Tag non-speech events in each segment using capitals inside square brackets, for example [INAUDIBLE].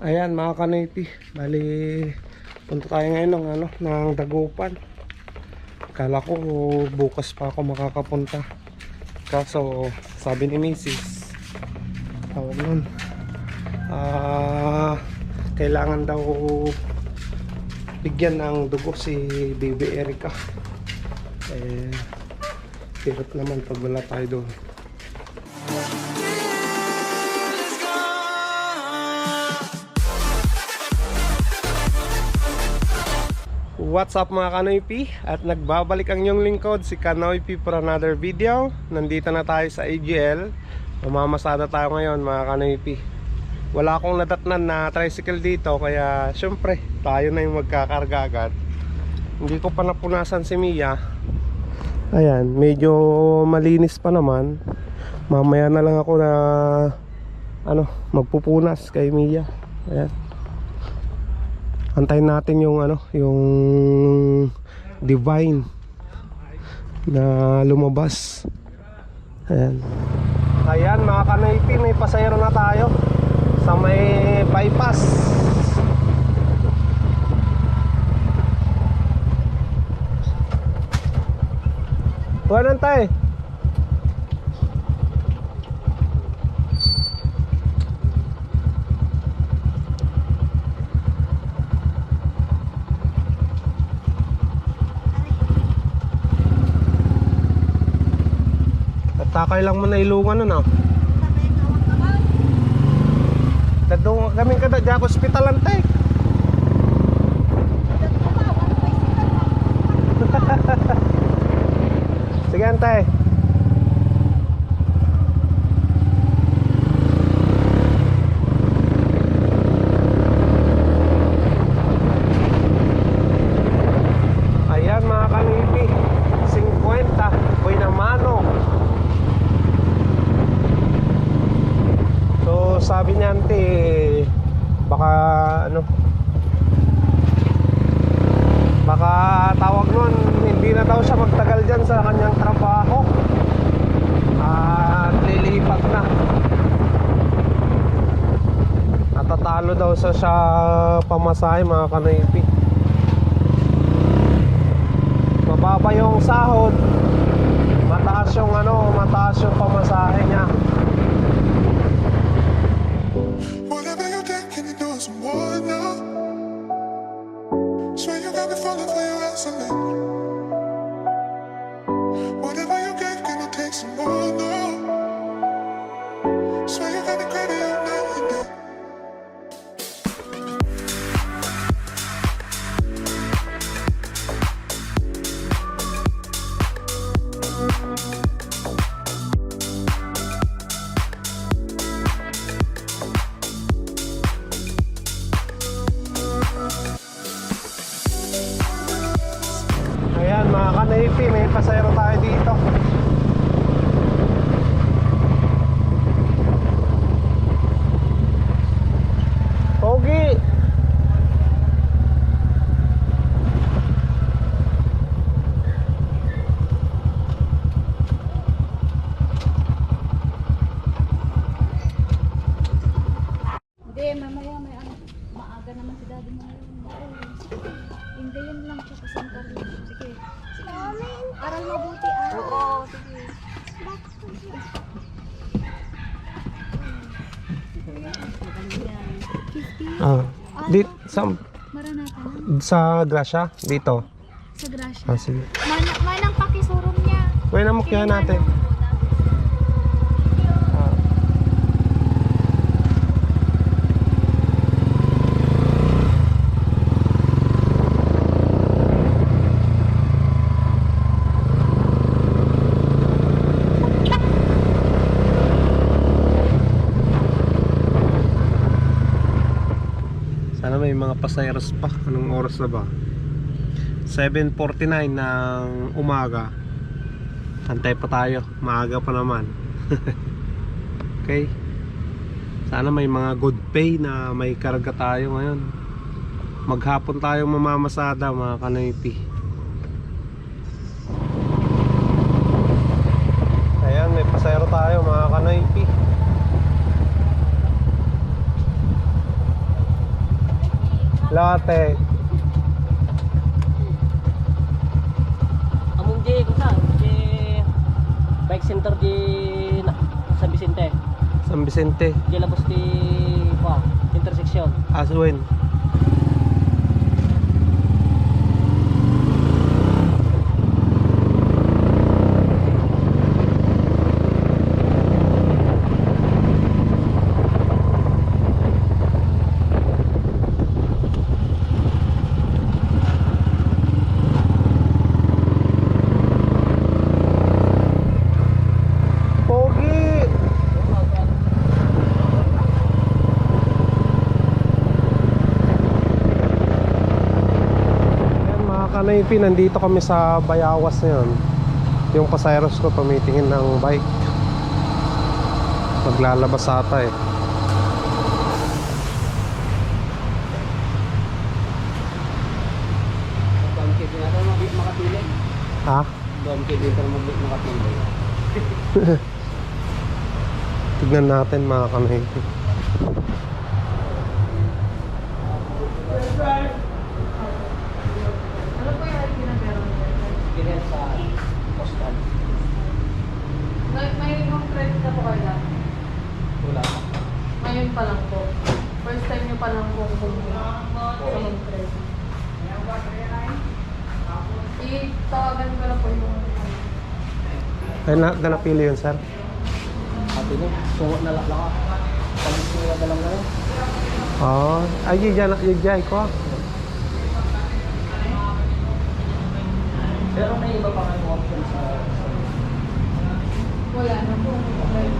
Ayan mga kanipi, bali punta tayo ngayon ng ano, ng Dagupan. Kala ko bukas pa ako makakapunta. Kaso sabi ni Mrs. Tawag nun. Ah, kailangan daw bigyan ng dugo si Baby Erica. Eh, hirap naman pag wala tayo doon. What's up mga Kanoypi? At nagbabalik ang inyong lingkod si Kanoypi for another video. Nandito na tayo sa AGL Mamamasada tayo ngayon mga Kanoypi Wala akong nadatnan na tricycle dito Kaya syempre tayo na yung magkakarga agad Hindi ko pa napunasan si Mia. Ayan, medyo malinis pa naman. Mamaya na lang ako na Ano, magpupunas kay Mia. Ayan antayin natin yung ano yung divine na lumabas. Ayan. Ayan mga kanaypi may pasayro na tayo sa may bypass. Wanan tayo At takay lang mo na ilungan ano Dadong kami kada di ako hospital ante. [LAUGHS] Sige ante. Ayan mga kanipi 50 Boy na mano So sabi niya ante baka ano baka tawag nun hindi na daw siya magtagal dyan sa kanyang trabaho. At lilipat na. Natatalo daw sa siya pamasahe mga kanaypi. Mababa yung sahod. Mataas yung ano mataas yung pamasahe niya? Swear you got me falling for your excellence. Ah, dit, sa, Maranata sa Gracia, dito. Sa Gracia. Ah, sige. Mana, manang pakisurong niya. Pwede na mukya natin. Ah. Pasayeros pa. Anong oras na ba? 7.49 ng umaga. Antay pa tayo. Maaga pa naman. [LAUGHS] okay. Sana may mga good pay na may karga tayo ngayon. Maghapon tayo mamamasada mga kanoypi. Ayan, may pasayro tayo mga kanoypi. Lote. Among di kung saan? Di bike center di na, sa Vicente. San Vicente. Di labos di pa intersection. Aswin. Mga kanaypi, nandito kami sa Bayawas ngayon. Yung pasayros ko tumitingin ng bike. Maglalabas ata eh. Ha? Donkey din natin mabit makapili. Tignan natin mga kanaypi. Ano po yung ID na meron niya? Ganyan sa postal. May, may home credit na po kayo lang. Wala pa. Ngayon pa lang po. First time niyo pa lang po bumili sa home credit. I-tawagan ko na po yung ano. Ay, na, na napili yun, sir. Sabi niya, sungot na lang lang ako. Palis nila na lang ngayon. Oh, ay, yun dyan, yun dyan ko. Pero may iba pa kayong option sa... Wala na po.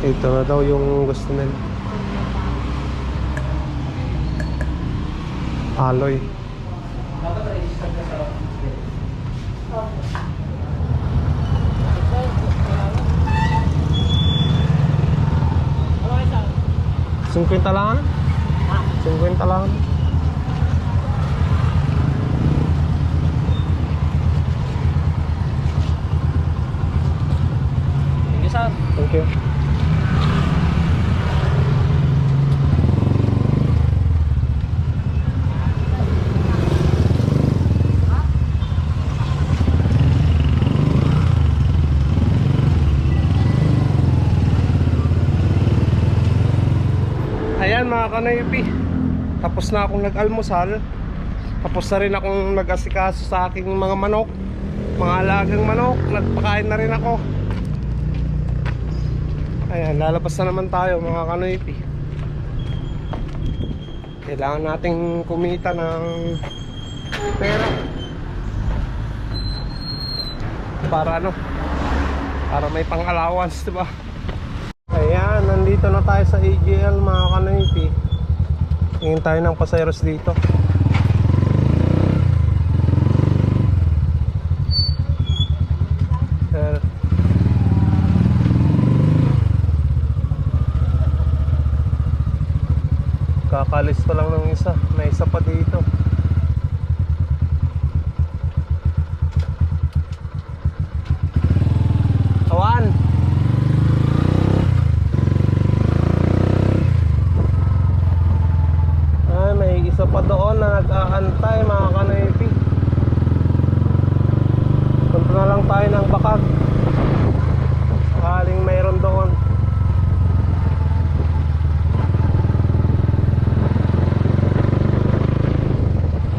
Ito na daw yung gusto nila. Alloy. Dapat register ka sa... Ano kayo sa? 50 lang? Ha? 50 lang? Thank you, sir. Thank you. Kanaypi Tapos na akong nag-almusal Tapos na rin akong nag-asikaso sa aking mga manok Mga alagang manok Nagpakain na rin ako Ayan, lalabas na naman tayo mga kanoypi. Kailangan nating kumita ng pera. Para ano? Para may pang-allowance, di ba? Nandito na tayo sa AGL mga kanoypi. Tingin tayo ng pasayros dito. Kakalis pa lang ng isa. May isa pa dito. Awan! Ay, may isa pa doon na nag-aantay mga kanoypi. Punta na lang tayo ng bakag. Sakaling mayroon doon.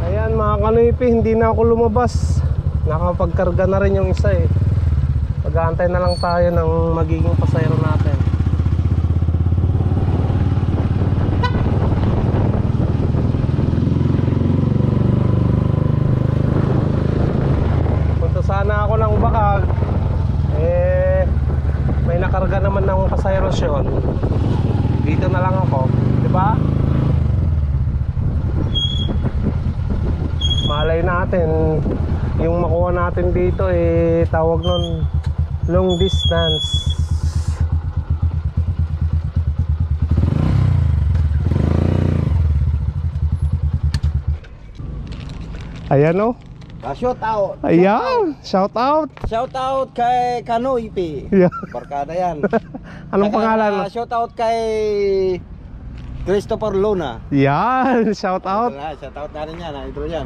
Ayan mga kanoypi, hindi na ako lumabas. Nakapagkarga na rin yung isa eh. Pag-aantay na lang tayo ng magiging pasayro natin. Punta sana ako ng bakag. Eh, may nakarga naman ng pasayros yun. Dito na lang ako. Di ba? Malay natin yung makuha natin dito eh tawag nun long distance ayan o Ah, shout out. ayan shout out Shout out kay Kano Ipi. Yeah. Barkada yan. [LAUGHS] anong Saka, pangalan Shout out kay Christopher Luna. Yan, shout out. Ah, shout out na rin yan, ah, idol yan.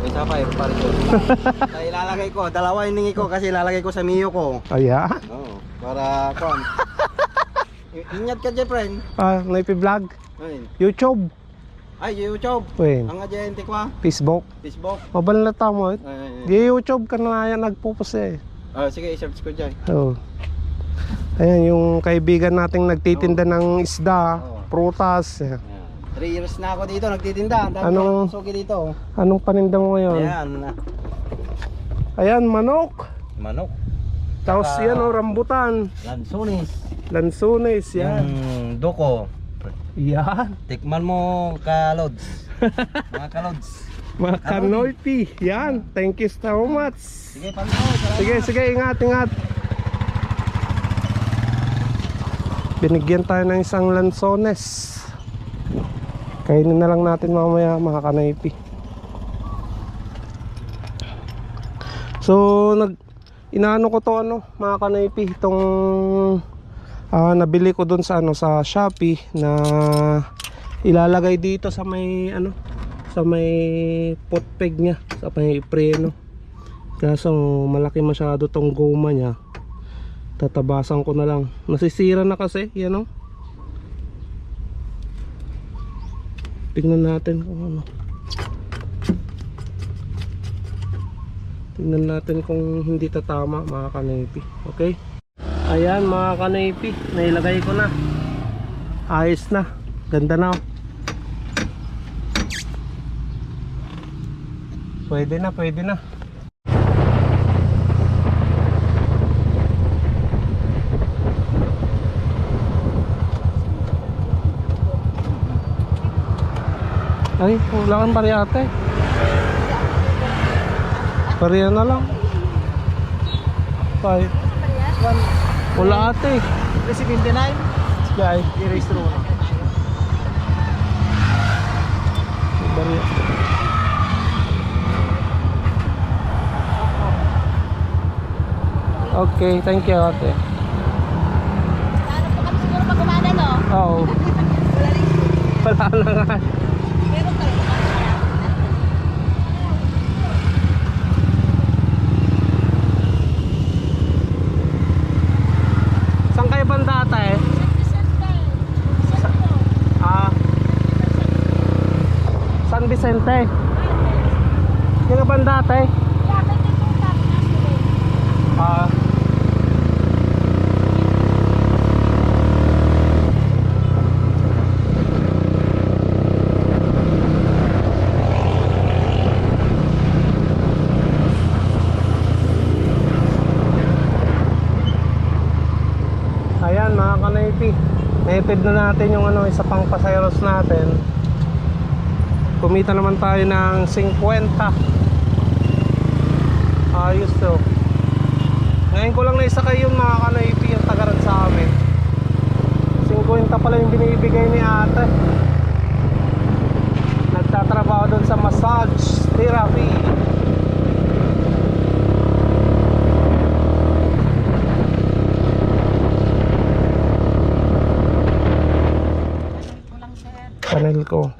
May sapay, pare ko. [LAUGHS] Kaya ilalagay ko, dalawa hiningi ko kasi ilalagay ko sa Mio ko. Ayan. Oo, para kon. [LAUGHS] Ingat ka dyan, friend. Ah, naipi vlog. Ayun. YouTube. Ay, YouTube. Win. Ang adyente ko ah. Facebook. Facebook. Mabal na tamo. Ay, ay, ay. Di YouTube ka na yan nagpupus eh. Ah, sige, i-search ko dyan. Oo. Ayan, yung kaibigan nating nagtitinda ng isda, prutas. Ayan. 3 years na ako dito, nagtitinda. Anong- suki dito. Anong paninda mo ngayon? Ayan. Ayan, manok. Manok. Tapos Saka- yan o, rambutan. Lansones. Lansunes, yan. Yung doko. Yan. Tikman mo kalods. [LAUGHS] Mga kalods. Mga kanoypi. Yan. Thank you so much. Sige. Salamat. Sige, sige, ingat, ingat. Binigyan tayo ng isang lansones. Kainin na lang natin mamaya mga kanaypi. So, nag inaano ko to ano, mga kanaypi, itong ah, nabili ko dun sa ano sa Shopee na ilalagay dito sa may ano sa may pot peg niya, sa may preno. Kaso malaki masyado tong goma niya. Tatabasan ko na lang. Nasisira na kasi, yan o. Tingnan natin kung ano. Tingnan natin kung hindi tatama mga kanaypi. Okay? Ayan mga kanaypi, nailagay ko na. Ayos na. Ganda na oh. Pwede na, pwede na. Ay, wala kang pare ate. Pareha na lang. Five. Wala ate. Kasi 29. Sige ay. I-register mo na. Pareha. Okay, thank you ate. Ano po kami siguro pag umada, no? Oo. [LAUGHS] Wala na nga. Meron kayo. Saan kayo banda ate? Ah. San Vicente. Sino banda ate? Ah. Ayan mga kanaypi Naipid na natin yung ano, isa pang pasayaros natin Kumita naman tayo ng 50 Ayos to Ngayon ko lang naisakay yung mga kanaypi yung tagaran sa amin. 50 pala yung binibigay ni ate. Nagtatrabaho doon sa massage therapy. Panel ko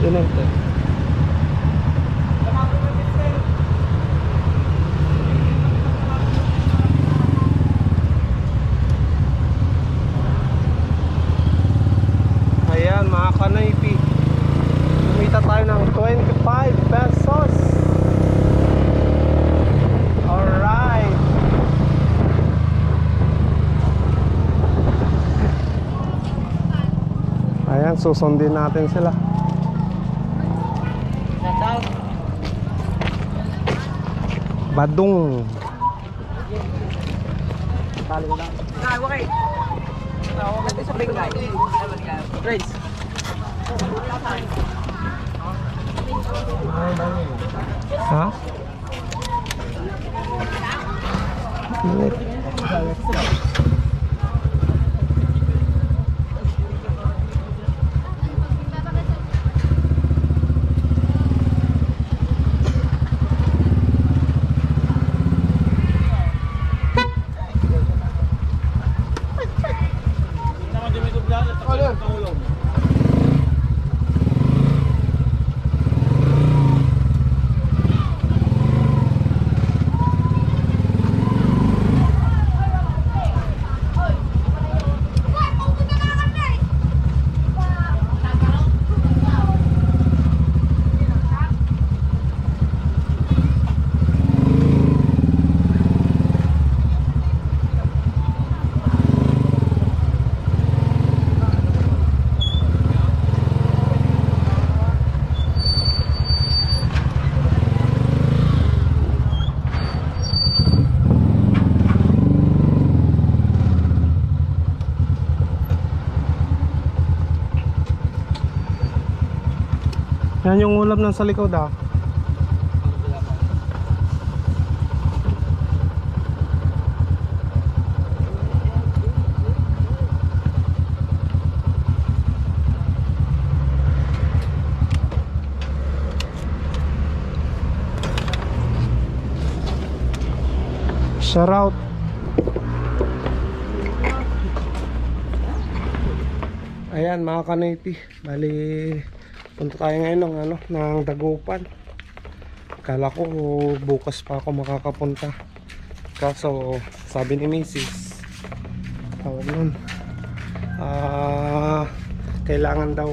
Yun ang to. Ayan mga kanaypi. Kumita tayo ng 25 pesos. Alright. Ayan, susundin natin sila. Badung. Ha yung ulam ng sa likod ah. Shout out. Ayan mga kanoypi, bali punta tayo ngayon ng ano, ng Dagupan. Kala ko bukas pa ako makakapunta. Kaso sabi ni Mrs. Tawag nun. Ah, kailangan daw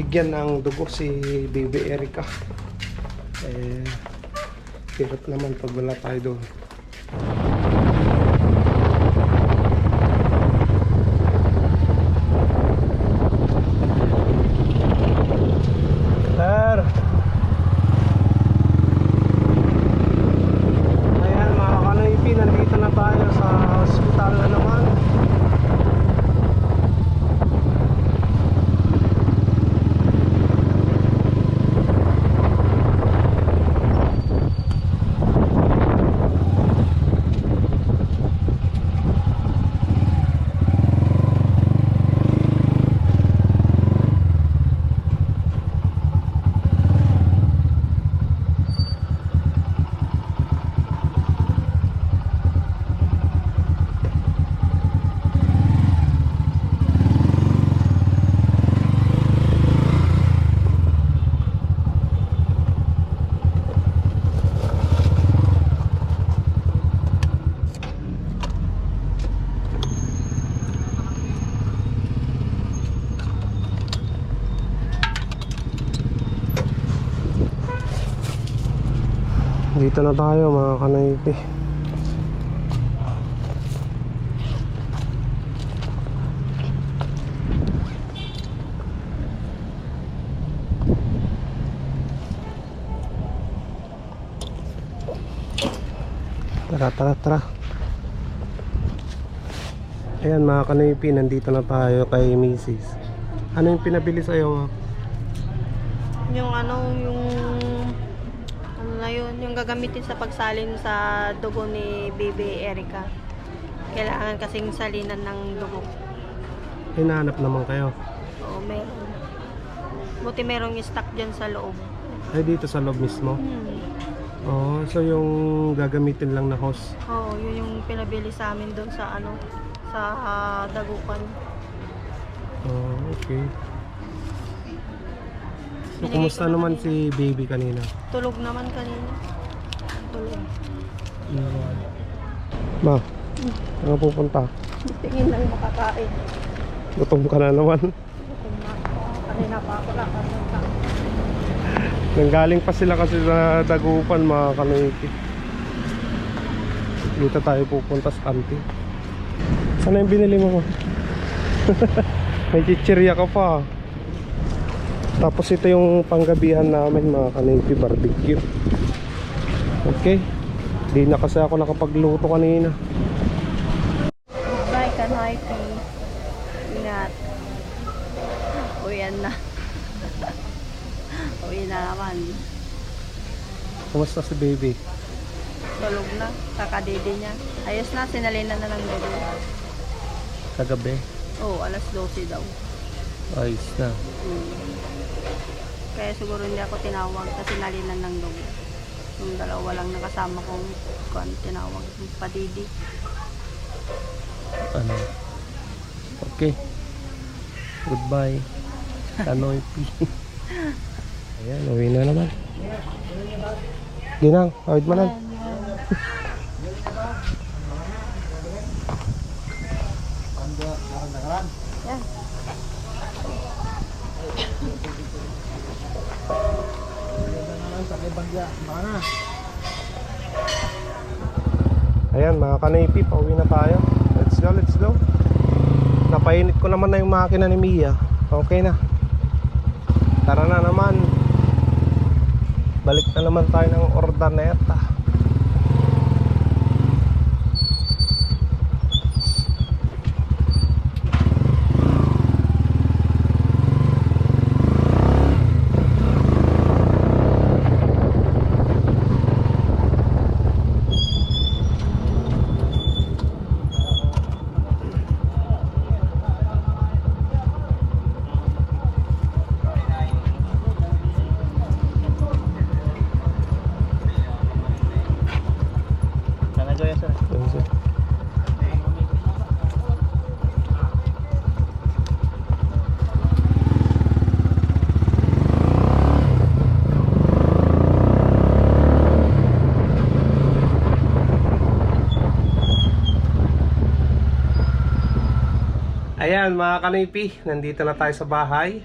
bigyan ng dugo si Baby Erica. Eh, hirap naman pag wala tayo doon. Sir. Ayan mga kanoypi, nandito na tayo sa hospital na naman. Dito na tayo mga kanaypi. Tara, tara, tara. Ayan mga kanaypi, nandito na tayo kay Mrs. Ano yung pinabili sa'yo? Yung ano, yung yung gagamitin sa pagsalin sa dugo ni Baby Erica. Kailangan kasing salinan ng dugo. Hinahanap naman kayo. Oo, meron. Buti merong stock dyan sa loob. Ay dito sa loob mismo. Hmm. Oh, so yung gagamitin lang na hose. Oo, yun yung pinabili sa amin doon sa ano, sa ah, Dagupan. Oh, okay. So, kumusta naman si baby kanina? Tulog naman kanina. Ma, ano pupunta? Tingin lang makakain. Gutom ka na naman. Kung na, kanina pa ako lakad ng tao. Nanggaling pa sila kasi sa dagupan mga kanoyki. Dito tayo pupunta sa kanti. Sana yung binili mo? [LAUGHS] May chichirya ka pa. Tapos ito yung panggabihan namin mga kanipi barbecue. Okay. Di na kasi ako nakapagluto kanina. Bye, Kanoypi. Ingat. Uyan na. [LAUGHS] Uwi na naman. Kumusta si baby? Tulog na. Kakadede niya. Ayos na, sinalinan na ng dede. Kagabi. Oo, oh, alas 12 daw. Ayos na. Hmm. Kaya siguro hindi ako tinawag kasi nalinan ng dugo. Yung dalawa lang nakasama kong kuan tinawag yung padidi. Ano? Okay. Goodbye. Kanoy P. [LAUGHS] Ayan, uwi na naman. Ginang, awit manan. [LAUGHS] Ayan mga kanaypi, pauwi na tayo. Let's go, let's go. Napainit ko naman na yung makina ni Mia. Okay na. Tara na naman. Balik na naman tayo ng Ordaneta. Mga kanipi, nandito na tayo sa bahay.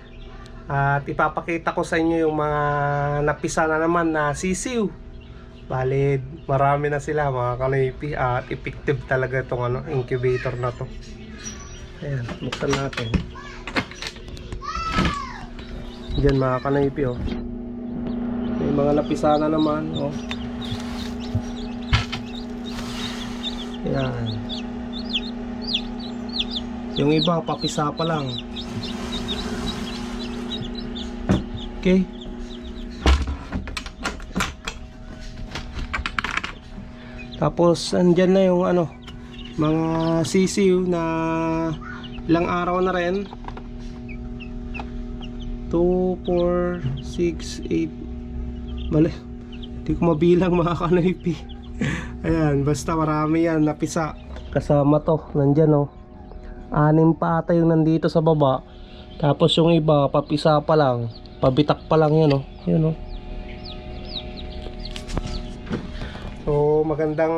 At ipapakita ko sa inyo yung mga napisa na naman na sisiw. Valid, marami na sila mga kanipi. At effective talaga itong ano, incubator na to. Ayan, buksan natin. Diyan mga kanipi oh. May mga napisa na naman oh. Ayan yung iba, papisa pa lang. Okay. Tapos, andyan na yung ano, mga sisiw na ilang araw na rin. 2, 4, 6, 8, mali. Hindi ko mabilang mga kanoypi. [LAUGHS] Ayan, basta marami yan, napisa. Kasama to, nandyan oh anim pa ata yung nandito sa baba. Tapos yung iba papisa pa lang. Pabitak pa lang yan oh. Yun oh. So magandang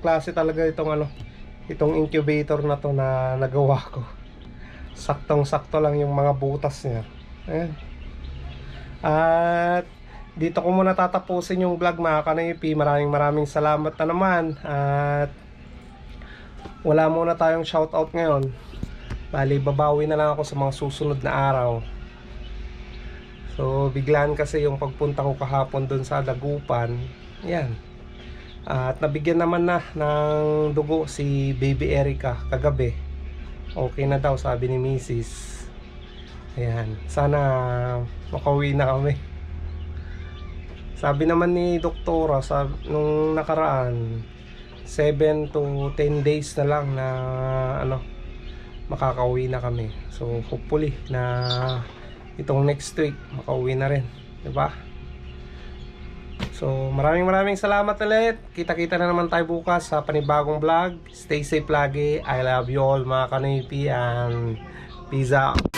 klase talaga itong ano itong incubator na to na nagawa ko. Saktong sakto lang yung mga butas niya. Ayan. At dito ko muna tatapusin yung vlog mga kanayipi maraming maraming salamat na naman. At wala muna tayong shoutout ngayon. Bali, babawi na lang ako sa mga susunod na araw. So, biglaan kasi yung pagpunta ko kahapon dun sa Dagupan. Yan. At nabigyan naman na ng dugo si Baby Erica kagabi. Okay na daw, sabi ni Mrs. Ayan. Sana makauwi na kami. Sabi naman ni Doktora sa nung nakaraan, 7 to 10 days na lang na ano makakauwi na kami. So hopefully na itong next week makauwi na rin, 'di ba? So maraming maraming salamat ulit. Kita-kita na naman tayo bukas sa panibagong vlog. Stay safe lagi. I love you all mga kanipi and peace out.